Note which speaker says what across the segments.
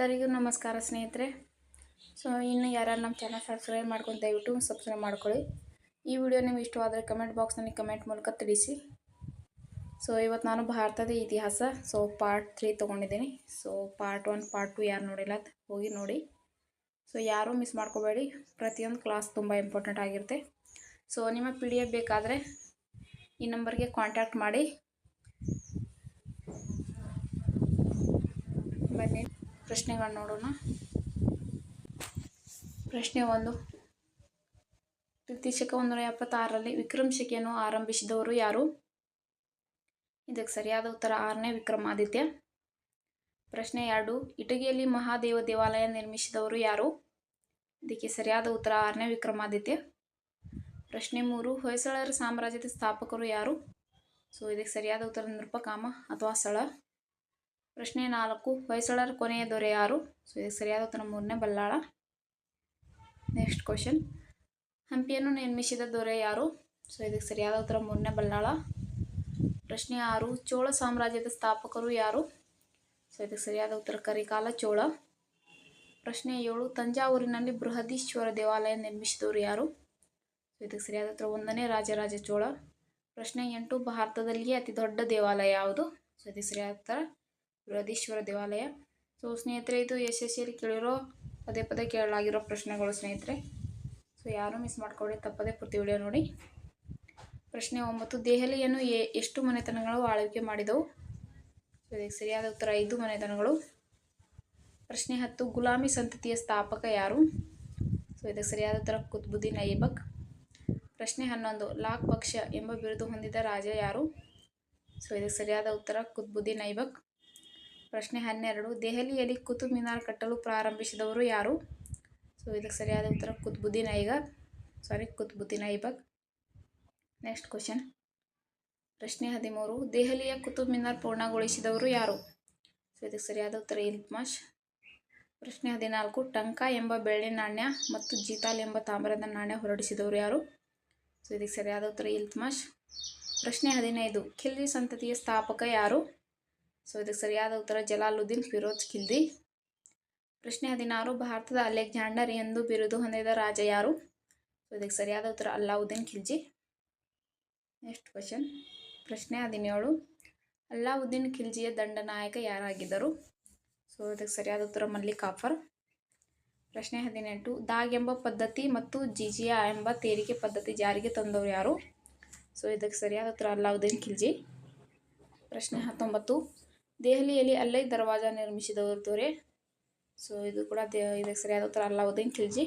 Speaker 1: ಎಲ್ಲರಿಗೂ ನಮಸ್ಕಾರ ಸ್ನೇಹಿತರೆ. ಸೊ ಇನ್ನು ಯಾರು ನಮ್ಮ ಚಾನಲ್ ಸಬ್ಸ್ಕ್ರೈಬ್ ಮಾಡ್ಕೊಂಡು ದಯವಿಟ್ಟು ಸಬ್ಸ್ಕ್ರೈಬ್ ಮಾಡ್ಕೊಳ್ಳಿ. ಈ ವಿಡಿಯೋ ನಿಮ್ಗೆ ಇಷ್ಟವಾದರೆ ಕಮೆಂಟ್ ಬಾಕ್ಸ್ನಲ್ಲಿ ಕಮೆಂಟ್ ಮೂಲಕ ತಿಳಿಸಿ. ಸೊ ಇವತ್ತು ನಾನು ಭಾರತದ ಇತಿಹಾಸ ಸೊ ಪಾರ್ಟ್ ತ್ರೀ ತೊಗೊಂಡಿದ್ದೀನಿ. So part one part two ಯಾರು ನೋಡಿಲ್ಲ ಹೋಗಿ ನೋಡಿ. ಸೊ ಯಾರೂ ಮಿಸ್ ಮಾಡ್ಕೋಬೇಡಿ. ಪ್ರತಿಯೊಂದು ಕ್ಲಾಸ್ ತುಂಬ ಇಂಪಾರ್ಟೆಂಟ್ ಆಗಿರುತ್ತೆ. ಸೊ ನಿಮ್ಮ ಪಿ ಡಿ ಎಫ್ ಬೇಕಾದರೆ ಈ ನಂಬರ್ಗೆ ಕಾಂಟ್ಯಾಕ್ಟ್ ಮಾಡಿ. ಬನ್ನಿ ಪ್ರಶ್ನೆಗಳು ನೋಡೋಣ. ಪ್ರಶ್ನೆ ಒಂದು. ಪ್ರೀತಿಶಕ ಒಂದು ನೂರ ಎಪ್ಪತ್ತಾರರಲ್ಲಿ ವಿಕ್ರಮ್ ಆರಂಭಿಸಿದವರು ಯಾರು? ಇದಕ್ಕೆ ಸರಿಯಾದ ಉತ್ತರ ಆರನೇ ವಿಕ್ರಮಾದಿತ್ಯ ಪ್ರಶ್ನೆ ಎರಡು. ಇಟಗಿಯಲ್ಲಿ ಮಹಾದೇವ ದೇವಾಲಯ ನಿರ್ಮಿಸಿದವರು ಯಾರು? ಇದಕ್ಕೆ ಸರಿಯಾದ ಉತ್ತರ ಆರನೇ ವಿಕ್ರಮಾದಿತ್ಯ ಪ್ರಶ್ನೆ ಮೂರು. ಹೊಯ್ಸಳರ ಸಾಮ್ರಾಜ್ಯದ ಸ್ಥಾಪಕರು ಯಾರು? ಸೊ ಇದಕ್ಕೆ ಸರಿಯಾದ ಉತ್ತರ, ನೃಪಕಾಮ ಅಥವಾ ಸಳ. ಪ್ರಶ್ನೆ ನಾಲ್ಕು, ಹೊಯ್ಸಳರ ಕೊನೆಯ ದೊರೆ ಯಾರು? ಸೊ ಇದಕ್ಕೆ ಸರಿಯಾದ ಉತ್ತರ ಮೂರನೇ ಬಲ್ಲಾಳ. ನೆಕ್ಸ್ಟ್ ಕ್ವಶನ್ ಹಂಪಿಯನ್ನು ನಿರ್ಮಿಸಿದ ದೊರೆ ಯಾರು? ಸೊ ಇದಕ್ಕೆ ಸರಿಯಾದ ಉತ್ತರ ಮೂರನೇ ಬಲ್ಲಾಳ. ಪ್ರಶ್ನೆ ಆರು, ಚೋಳ ಸಾಮ್ರಾಜ್ಯದ ಸ್ಥಾಪಕರು ಯಾರು? ಸೊ ಇದಕ್ಕೆ ಸರಿಯಾದ ಉತ್ತರ ಕರಿಕಾಲ ಚೋಳ. ಪ್ರಶ್ನೆ ಏಳು, ತಂಜಾವೂರಿನಲ್ಲಿ ಬೃಹದೀಶ್ವರ ದೇವಾಲಯ ನಿರ್ಮಿಸಿದವರು ಯಾರು? ಸೊ ಇದಕ್ಕೆ ಸರಿಯಾದ ಉತ್ತರ ಒಂದನೇ ರಾಜರಾಜ ಚೋಳ. ಪ್ರಶ್ನೆ ಎಂಟು, ಭಾರತದಲ್ಲಿಯೇ ಅತಿ ದೊಡ್ಡ ದೇವಾಲಯ ಯಾವುದು? ಸೊ ಇದಕ್ಕೆ ಸರಿಯಾದ ಉತ್ತರ ಬೃಹದೀಶ್ವರ ದೇವಾಲಯ. ಸೊ, ಸ್ನೇಹಿತರೆ, ಇದು ಎಸ್ ಎಸ್ ಸಿಯಲ್ಲಿ ಕೇಳಿರೋ ಪದೇ ಪದೇ ಕೇಳಲಾಗಿರೋ ಪ್ರಶ್ನೆಗಳು ಸ್ನೇಹಿತರೆ. ಸೊ, ಯಾರೂ ಮಿಸ್ ಮಾಡ್ಕೊಳ್ಳಿ ತಪ್ಪದೇ ಪೂರ್ತಿ ವಿಡಿಯೋ ನೋಡಿ. ಪ್ರಶ್ನೆ ಒಂಬತ್ತು, ದೆಹಲಿಯನ್ನು ಎ, ಎಷ್ಟು ಮನೆತನಗಳು ಆಳ್ವಿಕೆ ಮಾಡಿದವು? ಸೊ, ಇದಕ್ಕೆ ಸರಿಯಾದ ಉತ್ತರ, ಐದು ಮನೆತನಗಳು. ಪ್ರಶ್ನೆ ಹತ್ತು, ಗುಲಾಮಿ ಸಂತತಿಯ ಸ್ಥಾಪಕ ಯಾರು? ಸೊ, ಇದಕ್ಕೆ ಸರಿಯಾದ ಉತ್ತರ ಕುತ್ಬುದ್ದೀನ್ ಐಬಕ್ ಪ್ರಶ್ನೆ ಹನ್ನೊಂದು ಲಾಕ್ ಪಕ್ಷ ಎಂಬ ಬಿರುದು ಹೊಂದಿದ ರಾಜ ಯಾರು? ಸೊ, ಇದಕ್ಕೆ ಸರಿಯಾದ ಉತ್ತರ ಕುತ್ಬುದ್ದೀನ್ ಐಬಕ್ ಪ್ರಶ್ನೆ ಹನ್ನೆರಡು. ದೆಹಲಿಯಲ್ಲಿ ಕುತುಬ್ ಮಿನಾರ್ ಕಟ್ಟಲು ಪ್ರಾರಂಭಿಸಿದವರು ಯಾರು? ಸೊ, ಇದಕ್ಕೆ ಸರಿಯಾದ ಉತ್ತರ Qutbuddin ಐಗರ್ sorry Qutbuddin Aibak. Next question ಪ್ರಶ್ನೆ ಹದಿಮೂರು. ದೆಹಲಿಯ ಕುತುಬ್ ಮಿನಾರ್ ಪೂರ್ಣಗೊಳಿಸಿದವರು ಯಾರು? ಸೊ ಇದಕ್ಕೆ ಸರಿಯಾದ ಉತ್ತರ ಇಲ್ತ್ಮಾಶ್ ಪ್ರಶ್ನೆ ಹದಿನಾಲ್ಕು. ಟಂಕಾ ಎಂಬ ಬೆಳ್ಳಿ ನಾಣ್ಯ ಮತ್ತು ಜೀತಾಲ್ ಎಂಬ ತಾಮ್ರದ ನಾಣ್ಯ ಹೊರಡಿಸಿದವರು ಯಾರು? ಸೊ ಇದಕ್ಕೆ ಸರಿಯಾದ ಉತ್ತರ ಇಲ್ತ್ಮಾಶ್ ಪ್ರಶ್ನೆ ಹದಿನೈದು. ಖಿಲ್ಜಿ ಸಂತತಿಯ ಸ್ಥಾಪಕ ಯಾರು? ಸೊ, ಇದಕ್ಕೆ ಸರಿಯಾದ ಉತ್ತರ ಜಲಾಲುದ್ದೀನ್ ಫಿರೋಜ್ ಖಿಲ್ಜಿ ಪ್ರಶ್ನೆ ಹದಿನಾರು, ಭಾರತದ ಅಲೆಕ್ಸಾಂಡರ್ ಎಂದು ಬಿರುದು ಹೊಂದಿದ ರಾಜ ಯಾರು? ಸೊ, ಇದಕ್ಕೆ ಸರಿಯಾದ ಉತ್ತರ ಅಲ್ಲಾವುದ್ದೀನ್ ಖಿಲ್ಜಿ. ನೆಕ್ಸ್ಟ್ ಕ್ವಶನ್ ಪ್ರಶ್ನೆ ಹದಿನೇಳು, ಅಲ್ಲಾವುದ್ದೀನ್ ಖಿಲ್ಜಿಯ ದಂಡನಾಯಕ ಯಾರಾಗಿದ್ದರು? ಸೊ, ಇದಕ್ಕೆ ಸರಿಯಾದ ಉತ್ತರ ಮಲ್ಲಿಕಾಫರ್ ಪ್ರಶ್ನೆ ಹದಿನೆಂಟು, ದಾಗ್ ಎಂಬ ಪದ್ಧತಿ ಮತ್ತು ಜಿಜಿಯಾ ಎಂಬ ತೆರಿಗೆ ಪದ್ಧತಿ ಜಾರಿಗೆ ತಂದವರು ಯಾರು? ಸೊ, ಇದಕ್ಕೆ ಸರಿಯಾದ ಉತ್ತರ ಅಲ್ಲಾವುದ್ದೀನ್ ಖಿಲ್ಜಿ. ಪ್ರಶ್ನೆ ಹತ್ತೊಂಬತ್ತು ದೆಹಲಿಯಲ್ಲಿ ಅಲ್ಲೇ ದರ್ವಾಜ ನಿರ್ಮಿಸಿದವರು ದೊರೆ. ಸೊ ಇದು ಕೂಡ ದೇ, ಇದಕ್ಕೆ ಸರಿಯಾದ ಉತ್ತರ ಅಲ್ಲಾವುದ್ದೀನ್ ಖಿಲ್ಜಿ.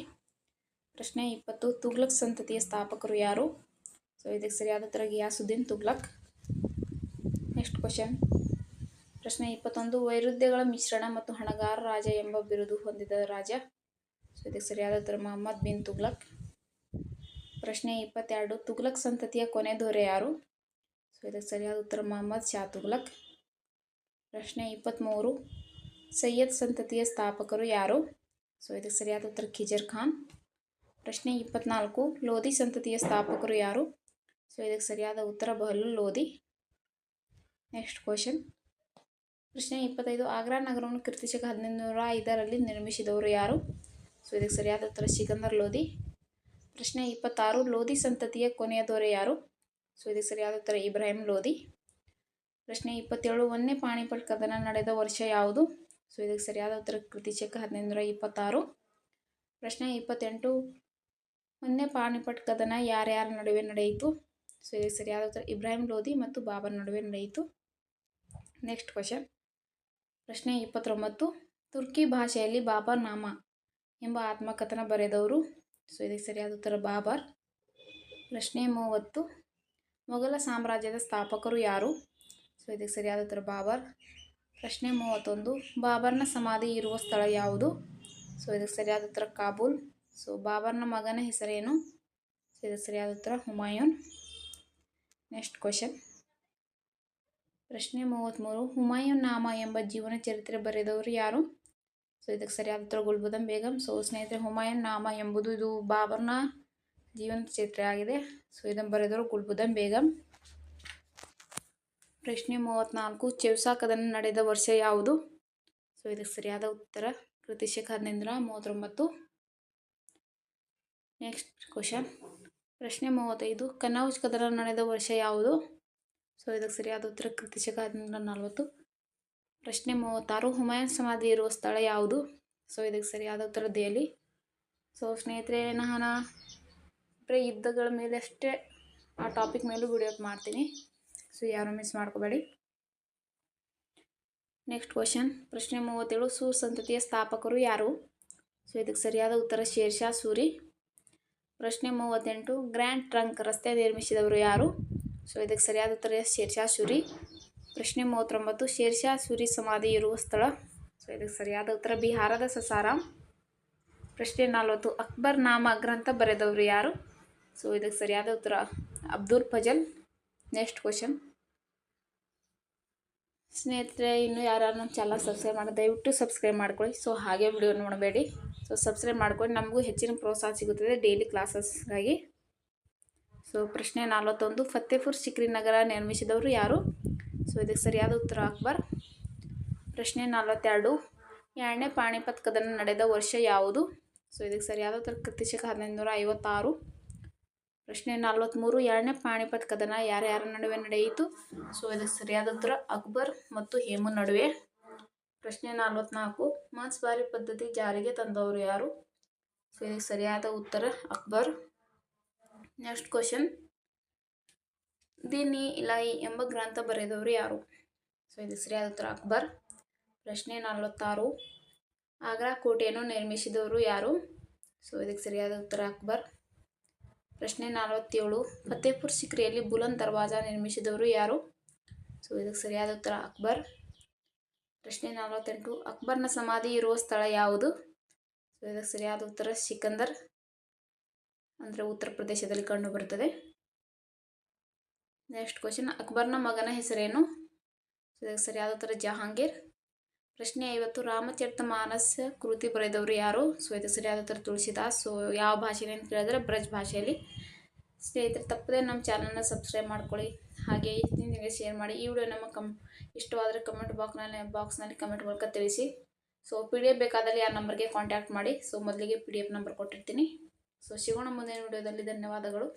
Speaker 1: ಪ್ರಶ್ನೆ ಇಪ್ಪತ್ತು, ತುಗ್ಲಕ್ ಸಂತತಿಯ ಸ್ಥಾಪಕರು ಯಾರು? ಸೊ ಇದಕ್ಕೆ ಸರಿಯಾದ ಉತ್ತರ ಗಿಯಾಸುದ್ದೀನ್ ತುಗ್ಲಕ್. ನೆಕ್ಸ್ಟ್ ಕ್ವಶನ್ ಪ್ರಶ್ನೆ ಇಪ್ಪತ್ತೊಂದು, ವೈರುಧ್ಯಗಳ ಮಿಶ್ರಣ ಮತ್ತು ಹಣಗಾರ ರಾಜ ಎಂಬ ಬಿರುದು ಹೊಂದಿದ ರಾಜ? ಸೊ ಇದಕ್ಕೆ ಸರಿಯಾದ ಉತ್ತರ ಮೊಹಮ್ಮದ್ ಬಿನ್ ತುಗ್ಲಕ್. ಪ್ರಶ್ನೆ ಇಪ್ಪತ್ತೆರಡು, ತುಗ್ಲಕ್ ಸಂತತಿಯ ಕೊನೆ ದೊರೆ ಯಾರು? ಸೊ ಇದಕ್ಕೆ ಸರಿಯಾದ ಉತ್ತರ ಮೊಹಮ್ಮದ್ ಶಾ ತುಗ್ಲಕ್. ಪ್ರಶ್ನೆ ಇಪ್ಪತ್ತ್ಮೂರು ಸೈಯದ್ ಸಂತತಿಯ ಸ್ಥಾಪಕರು ಯಾರು? ಸೊ, ಇದಕ್ಕೆ ಸರಿಯಾದ ಉತ್ತರ ಖಿಜರ್ ಖಾನ್. ಪ್ರಶ್ನೆ ಇಪ್ಪತ್ನಾಲ್ಕು. ಲೋಧಿ ಸಂತತಿಯ ಸ್ಥಾಪಕರು ಯಾರು? ಸೊ, ಇದಕ್ಕೆ ಸರಿಯಾದ ಉತ್ತರ ಬಹಲು ಲೋಧಿ. Next question. ಪ್ರಶ್ನೆ ಇಪ್ಪತ್ತೈದು. ಆಗ್ರಾ ನಗರವನ್ನು ಕೀರ್ತಿಶಕ ಹದಿನೈದು ನೂರ ಐದರಲ್ಲಿ ನಿರ್ಮಿಸಿದವರು ಯಾರು? ಸೊ, ಇದಕ್ಕೆ ಸರಿಯಾದ ಉತ್ತರ ಸಿಕಂದರ್ ಲೋಧಿ. ಪ್ರಶ್ನೆ ಇಪ್ಪತ್ತಾರು. ಲೋಧಿ ಸಂತತಿಯ ಕೊನೆಯ ದೊರೆ ಯಾರು? ಸೊ, ಇದಕ್ಕೆ ಸರಿಯಾದ ಉತ್ತರ ಇಬ್ರಾಹಿಂ ಲೋಧಿ. ಪ್ರಶ್ನೆ ಇಪ್ಪತ್ತೇಳು ಒಂದನೇ ಪಾಣಿಪಟ್ ಕದನ ನಡೆದ ವರ್ಷ ಯಾವುದು? ಸೊ, ಇದಕ್ಕೆ ಸರಿಯಾದ ಉತ್ತರ ಕೃತಿಶಕ ಹದಿನೈದು ನೂರ ಇಪ್ಪತ್ತಾರು. ಪ್ರಶ್ನೆ ಇಪ್ಪತ್ತೆಂಟು ಒಂದನೇ ಪಾಣಿಪಟ್ ಕದನ ಯಾರ್ಯಾರ ನಡುವೆ ನಡೆಯಿತು? ಸೊ, ಇದಕ್ಕೆ ಸರಿಯಾದ ಉತ್ತರ ಇಬ್ರಾಹಿಂ ಲೋಧಿ ಮತ್ತು ಬಾಬರ್ ನಡುವೆ ನಡೆಯಿತು. Next question. ಪ್ರಶ್ನೆ ಇಪ್ಪತ್ತೊಂಬತ್ತು, ತುರ್ಕಿ ಭಾಷೆಯಲ್ಲಿ ಬಾಬರ್ ನಾಮ ಎಂಬ ಆತ್ಮಕಥನ ಬರೆದವರು? ಸೊ, ಇದಕ್ಕೆ ಸರಿಯಾದ ಉತ್ತರ ಬಾಬರ್. ಪ್ರಶ್ನೆ ಮೂವತ್ತು, ಮೊಘಲ ಸಾಮ್ರಾಜ್ಯದ ಸ್ಥಾಪಕರು ಯಾರು? ಸೊ ಇದಕ್ಕೆ ಸರಿಯಾದ ಉತ್ತರ ಬಾಬರ್. ಪ್ರಶ್ನೆ ಮೂವತ್ತೊಂದು, ಬಾಬರ್ನ ಸಮಾಧಿ ಇರುವ ಸ್ಥಳ ಯಾವುದು? ಸೊ ಇದಕ್ಕೆ ಸರಿಯಾದ ಉತ್ತರ ಕಾಬೂಲ್. ಸೊ ಬಾಬರ್ನ ಮಗನ ಹೆಸರೇನು? ಸೊ ಇದಕ್ಕೆ ಸರಿಯಾದ ಉತ್ತರ ಹುಮಾಯೂನ್. ನೆಕ್ಸ್ಟ್ ಕ್ವಶನ್ ಪ್ರಶ್ನೆ ಮೂವತ್ತ್ಮೂರು ಹುಮಾಯೂನ್ ನಾಮ ಎಂಬ ಜೀವನ ಚರಿತ್ರೆ ಬರೆದವರು ಯಾರು? ಸೊ ಇದಕ್ಕೆ ಸರಿಯಾದ ಉತ್ತರ ಗುಲ್ಬುದಂ ಬೇಗಂ. ಸೊ ಸ್ನೇಹಿತರೆ, ಹುಮಾಯೂನ್ ನಾಮ ಎಂಬುದು ಇದು ಬಾಬರ್ನ ಜೀವನ ಚರಿತ್ರೆ ಆಗಿದೆ. ಸೊ ಇದನ್ನು ಬರೆದವರು ಗುಲ್ಬುದಂ ಬೇಗಂ. ಪ್ರಶ್ನೆ ಮೂವತ್ತ್ನಾಲ್ಕು ಚೆವ್ಸಾ ಕದನ ನಡೆದ ವರ್ಷ ಯಾವುದು? ಸೊ, ಇದಕ್ಕೆ ಸರಿಯಾದ ಉತ್ತರ ಕೃತಿಶಕ ಹದಿನೈದು ಮೂವತ್ತೊಂಬತ್ತು. ನೆಕ್ಸ್ಟ್ ಕ್ವಶನ್ ಪ್ರಶ್ನೆ ಮೂವತ್ತೈದು ಕನೌಜ್ ಕದನ ನಡೆದ ವರ್ಷ ಯಾವುದು? ಸೊ, ಇದಕ್ಕೆ ಸರಿಯಾದ ಉತ್ತರ ಕೃತಿಶಕ ಹದಿನೈದು ನಲವತ್ತು. ಪ್ರಶ್ನೆ ಮೂವತ್ತಾರು, ಹುಮಾಯೂನ್ ಸಮಾಧಿ ಇರುವ ಸ್ಥಳ ಯಾವುದು? ಸೊ, ಇದಕ್ಕೆ ಸರಿಯಾದ ಉತ್ತರ ದೆಹಲಿ. ಸೊ, ಸ್ನೇಹಿತರೆ, ನಾನು ಬರೀ ಯುದ್ಧಗಳ ಮೇಲೆ ಅಷ್ಟೇ ಆ ಟಾಪಿಕ್ ಮೇಲೂ ವಿಡಿಯೋ ಮಾಡ್ತೀನಿ. ಸೊ ಯಾರು ಮಿಸ್ ಮಾಡ್ಕೋಬೇಡಿ. ನೆಕ್ಸ್ಟ್ ಕ್ವಶನ್ ಪ್ರಶ್ನೆ ಮೂವತ್ತೇಳು, ಸೂರ್ ಸಂತತಿಯ ಸ್ಥಾಪಕರು ಯಾರು? ಸೊ ಇದಕ್ಕೆ ಸರಿಯಾದ ಉತ್ತರ ಶೇರ್ಷಾ ಸೂರಿ. ಪ್ರಶ್ನೆ ಮೂವತ್ತೆಂಟು, ಗ್ರ್ಯಾಂಡ್ ಟ್ರಂಕ್ ರಸ್ತೆ ನಿರ್ಮಿಸಿದವರು ಯಾರು? ಸೊ ಇದಕ್ಕೆ ಸರಿಯಾದ ಉತ್ತರ ಶೇರ್ಷಾ ಸೂರಿ. ಪ್ರಶ್ನೆ ಮೂವತ್ತೊಂಬತ್ತು, ಶೇರ್ಷಾ ಸೂರಿ ಸಮಾಧಿ ಇರುವ ಸ್ಥಳ. ಸೊ ಇದಕ್ಕೆ ಸರಿಯಾದ ಉತ್ತರ ಬಿಹಾರದ ಸಸಾರಾಮ್ ಪ್ರಶ್ನೆ ನಲ್ವತ್ತು ಅಕ್ಬರ್ ನಾಮ ಗ್ರಂಥ ಬರೆದವರು ಯಾರು? ಸೊ ಇದಕ್ಕೆ ಸರಿಯಾದ ಉತ್ತರ ಅಬ್ದುಲ್ ಫಜಲ್. ನೆಕ್ಸ್ಟ್ ಕ್ವಶನ್ ಸ್ನೇಹಿತರೆ, ಇನ್ನು ಯಾರು ನಮ್ಮ ಚಾನಲ್ ಸಬ್ಸ್ಕ್ರೈಬ್ ಮಾಡಿ ದಯವಿಟ್ಟು ಸಬ್ಸ್ಕ್ರೈಬ್ ಮಾಡ್ಕೊಳ್ಳಿ. ಸೊ ಹಾಗೆ ವಿಡಿಯೋ ನೋಡಬೇಡಿ. ಸೊ ಸಬ್ಸ್ಕ್ರೈಬ್ ಮಾಡ್ಕೊಂಡು ನಮಗೂ ಹೆಚ್ಚಿನ ಪ್ರೋತ್ಸಾಹ ಸಿಗುತ್ತದೆ ಡೈಲಿ ಕ್ಲಾಸಸ್ಗಾಗಿ ಸೊ ಪ್ರಶ್ನೆ ನಲವತ್ತೊಂದು. ಫತೇಪುರ್ ಸಿಕ್ರಿ ನಗರ ನಿರ್ಮಿಸಿದವರು ಯಾರು? ಸೊ ಇದಕ್ಕೆ ಸರಿಯಾದ ಉತ್ತರ ಅಕ್ಬರ್. ಪ್ರಶ್ನೆ ನಲವತ್ತೆರಡು. ಎರಡನೇ ಪಾಣಿಪತ್ ಕದನ ನಡೆದ ವರ್ಷ ಯಾವುದು? ಸೊ ಇದಕ್ಕೆ ಸರಿಯಾದ ಉತ್ತರ ಕೃತಿಶಕ ಹದಿನೈದು ನೂರ ಐವತ್ತಾರು. ಪ್ರಶ್ನೆ ನಲ್ವತ್ತ್ಮೂರು ಎರಡನೇ ಪಾಣಿಪತ್ ಕದನ ಯಾರ್ಯಾರ ನಡುವೆ ನಡೆಯಿತು? ಸೊ ಇದಕ್ಕೆ ಸರಿಯಾದ ಉತ್ತರ, ಅಕ್ಬರ್ ಮತ್ತು ಹೇಮು ನಡುವೆ. ಪ್ರಶ್ನೆ ನಲ್ವತ್ನಾಲ್ಕು. ಮನ್ಸ್ಬಾರಿ ಪದ್ಧತಿ ಜಾರಿಗೆ ತಂದವರು ಯಾರು? ಸೊ ಇದಕ್ಕೆ ಸರಿಯಾದ ಉತ್ತರ, ಅಕ್ಬರ್. Next question. ದಿನಿ ಇಲಾಯಿ ಎಂಬ ಗ್ರಂಥ ಬರೆದವರು ಯಾರು? ಸೊ ಇದಕ್ಕೆ ಸರಿಯಾದ ಉತ್ತರ, ಅಕ್ಬರ್. ಪ್ರಶ್ನೆ ನಲವತ್ತಾರು. ಆಗ್ರಾ ಕೋಟೆಯನ್ನು ನಿರ್ಮಿಸಿದವರು ಯಾರು? ಸೊ ಇದಕ್ಕೆ ಸರಿಯಾದ ಉತ್ತರ, ಅಕ್ಬರ್. ಪ್ರಶ್ನೆ ನಲವತ್ತೇಳು. ಫತೇಪುರ್ ಸಿಕ್ರಿಯಲ್ಲಿ ಬುಲಂದ್ ದರ್ವಾಜ ನಿರ್ಮಿಸಿದವರು ಯಾರು? ಸೊ ಇದಕ್ಕೆ ಸರಿಯಾದ ಉತ್ತರ ಅಕ್ಬರ್. ಪ್ರಶ್ನೆ ನಲವತ್ತೆಂಟು. ಅಕ್ಬರ್ನ ಸಮಾಧಿ ಇರುವ ಸ್ಥಳ ಯಾವುದು? ಸೊ ಇದಕ್ಕೆ ಸರಿಯಾದ ಉತ್ತರ ಸಿಕಂದರ್. ಅಂದರೆ ಉತ್ತರ ಪ್ರದೇಶದಲ್ಲಿ ಕಂಡುಬರುತ್ತದೆ ನೆಕ್ಸ್ಟ್ ಕ್ವಶನ್ ಅಕ್ಬರ್ನ ಮಗನ ಹೆಸರೇನು? ಸೊ ಇದಕ್ಕೆ ಸರಿಯಾದ ಉತ್ತರ ಜಹಾಂಗೀರ್. ಪ್ರಶ್ನೆ ಐವತ್ತು ರಾಮಚರಿತ ಮಾನಸ ಕೃತಿ ಬರೆದವರು ಯಾರು? ಸೊ ಇದು ಸರಿಯಾದ ಉತ್ತರ ತುಳಸಿದಾಸ್. ಸೊ ಯಾವ ಭಾಷೆಯಲ್ಲಿ ಅಂತ ಕೇಳಿದ್ರೆ ಬ್ರಜ್ ಭಾಷೆಯಲ್ಲಿ ಸ್ನೇಹಿತರೆ, ತಪ್ಪದೆ ನಮ್ಮ ಚಾನಲ್ನ ಸಬ್ಸ್ಕ್ರೈಬ್ ಮಾಡ್ಕೊಳ್ಳಿ. ಹಾಗೆ ನಿಮಗೆ ಶೇರ್ ಮಾಡಿ. ಈ ವಿಡಿಯೋ ನಮ್ಮ ಕಮ್, ಇಷ್ಟವಾದರೆ ಕಮೆಂಟ್ ಬಾಕ್ಸ್ನಲ್ಲಿ ಬಾಕ್ಸ್ನಲ್ಲಿ ಕಮೆಂಟ್ ಮೂಲಕ ತಿಳಿಸಿ. ಸೊ ಪಿ ಡಿ ಎಫ್ ಬೇಕಾದಲ್ಲಿ ಆ ನಂಬರ್ಗೆ ಕಾಂಟ್ಯಾಕ್ಟ್ ಮಾಡಿ. ಸೊ ಮೊದಲಿಗೆ ಪಿ ಡಿ ಎಫ್ ನಂಬರ್ ಕೊಟ್ಟಿರ್ತೀನಿ. ಸೊ ಸಿಗೋಣ ಮುಂದಿನ ವಿಡಿಯೋದಲ್ಲಿ ಧನ್ಯವಾದಗಳು.